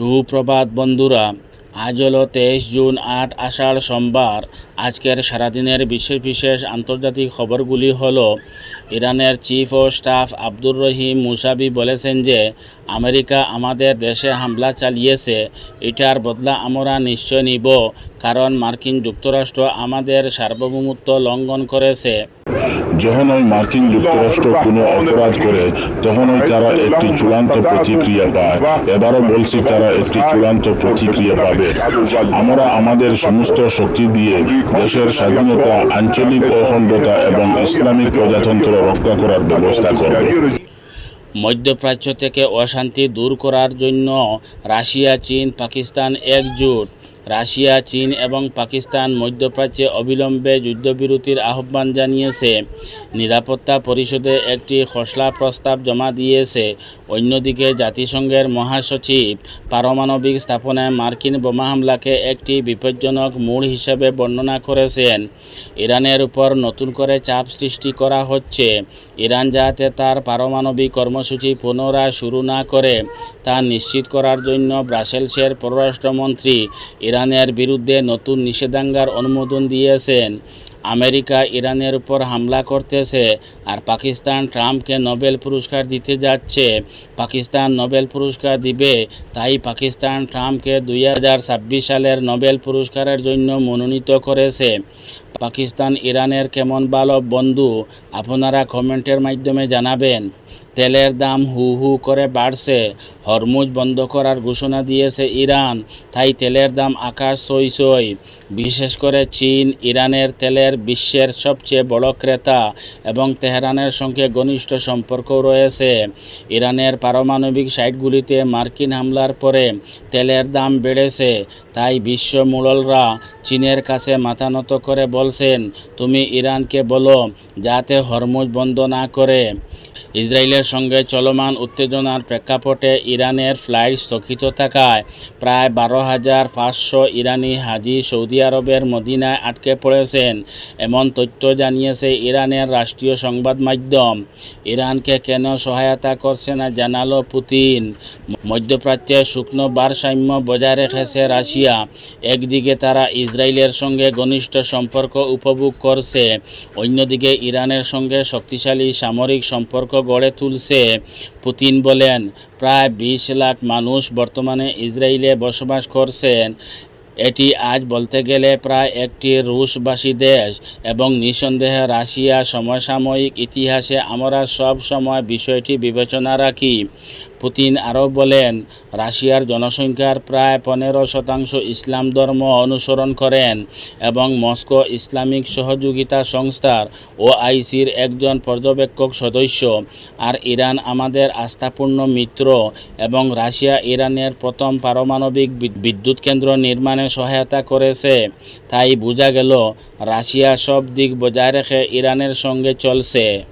সুপ্রভাত বন্ধুরা, আজ হলো তেইশ জুন আট আষাঢ় সোমবার। আজকের সারাদিনের বিশেষ বিশেষ আন্তর্জাতিক খবরগুলি হল, ইরানের chief of staff Abdur Rahim Mousavi বলেছেন যে, আমেরিকা আমাদের দেশে হামলা চালিয়েছে, এটার বদলা আমরা নিশ্চয় নিব, কারণ মার্কিন যুক্তরাষ্ট্র আমাদের সার্বভৌমত্ব লঙ্ঘন করেছে। যখনই মার্কিন যুক্তরাষ্ট্র কোনো অপরাধ করে তখনই তারা একটি চূড়ান্ত প্রতিক্রিয়া পায়। এবারও বলছি, তারা একটি চূড়ান্ত প্রতিক্রিয়া পাবে। আমরা আমাদের সমস্ত শক্তি দিয়ে দেশের স্বাধীনতা, আঞ্চলিক অখণ্ডতা এবং ইসলামিক প্রজাতন্ত্র রক্ষা করার ব্যবস্থা করব। মধ্যপ্রাচ্য থেকে অশান্তি দূর করার জন্য রাশিয়া, চীন, পাকিস্তান একজোট। রাশিয়া, চীন এবং পাকিস্তান মধ্যপ্রাচ্যে অবিলম্বে যুদ্ধবিরতির আহ্বান জানিয়েছে। নিরাপত্তা পরিষদে একটি খসড়া প্রস্তাব জমা দিয়েছে। অন্যদিকে জাতিসংঘের মহাসচিব পারমাণবিক স্থাপনায় মার্কিন বোমা হামলাকে একটি বিপজ্জনক মূল হিসেবে বর্ণনা করেছেন। ইরানের উপর নতুন করে চাপ সৃষ্টি করা হচ্ছে। ইরান যাতে তার পারমাণবিক কর্মসূচি পুনরায় শুরু না করে, তা নিশ্চিত করার জন্য ব্রাসেলসের পররাষ্ট্রমন্ত্রী ইরানের বিরুদ্ধে নতুন নিষেধাজ্ঞার অনুমোদন দিয়েছেন। আমেরিকা ইরানের উপর হামলা করতেছে আর পাকিস্তান ট্রাম্পকে নোবেল পুরস্কার দিতে যাচ্ছে। পাকিস্তান নোবেল পুরস্কার দিবে, তাই পাকিস্তান ট্রাম্পকে দুই হাজার ছাব্বিশ সালের নোবেল পুরস্কারের জন্য মনোনীত করেছে। পাকিস্তান ইরানের কেমন ভালো বন্ধু, আপনারা কমেন্টের মাধ্যমে জানাবেন। তেলের দাম হু হু করে বাড়ছে। হরমুজ বন্ধ করার ঘোষণা দিয়েছে ইরান, তাই তেলের দাম আকাশ সই সই। বিশেষ করে চীন, ইরানের তেলের বিশ্বের সবচেয়ে বড় ক্রেতা এবং তেহরানের সঙ্গে ঘনিষ্ঠ সম্পর্ক রয়েছে। ইরানের পারমাণবিক সাইটগুলিতে মার্কিন হামলার পরে তেলের দাম বেড়েছে, তাই বিশ্ব মোড়লরা চীনের কাছে মাথা নত করে বলছেন, তুমি ইরানকে বলো, যাতে হরমুজ বন্ধ না করে। ইসরায়েলের সঙ্গে চলমান উত্তেজনার প্রেক্ষাপটে ইরানের ফ্লাইট স্থগিত থাকায় প্রায় বারো হাজার পাঁচশো ইরানি হাজি সৌদি আরবের মদিনায় আটকে পড়েছেন। এমন তথ্য জানিয়েছে ইরানের রাষ্ট্রীয় সংবাদ মাধ্যম। ইরানকে কেন সহায়তা করছে না জানালো পুতিন। মধ্যপ্রাচ্যে শুকনো ভারসাম্য বজায় রেখেছে রাশিয়া। একদিকে তারা ইসরায়েলের সঙ্গে ঘনিষ্ঠ সম্পর্ক উপভোগ করছে। অন্যদিকে ইরানের সঙ্গে শক্তিশালী সামরিক সম্পর্ক গড়ে তুলছে। পুতিন বলেন, প্রায় বিশ লাখ মানুষ বর্তমানে ইসরায়েলে বসবাস করছেন। এটি আজ বলতে গেলে প্রায় একটি রুশবাসী দেশ এবং নিঃসন্দেহে রাশিয়া সমসাময়িক ইতিহাসে আমরা সব সময় বিষয়টি বিবেচনা রাখি। পুতিন আরও বলেন, রাশিয়ার জনসংখ্যার প্রায় পনেরো শতাংশ ইসলাম ধর্ম অনুসরণ করেন এবং মস্কো ইসলামিক সহযোগিতা সংস্থার ও আইসির একজন পর্যবেক্ষক সদস্য। আর ইরান আমাদের আস্থাপূর্ণ মিত্র এবং রাশিয়া ইরানের প্রথম পারমাণবিক বিদ- বিদ্যুৎ কেন্দ্র নির্মাণে সহায়তা করেছে। তাই বোঝা গেল, রাশিয়া সব দিক বজায় রেখে ইরানের সঙ্গে চলছে।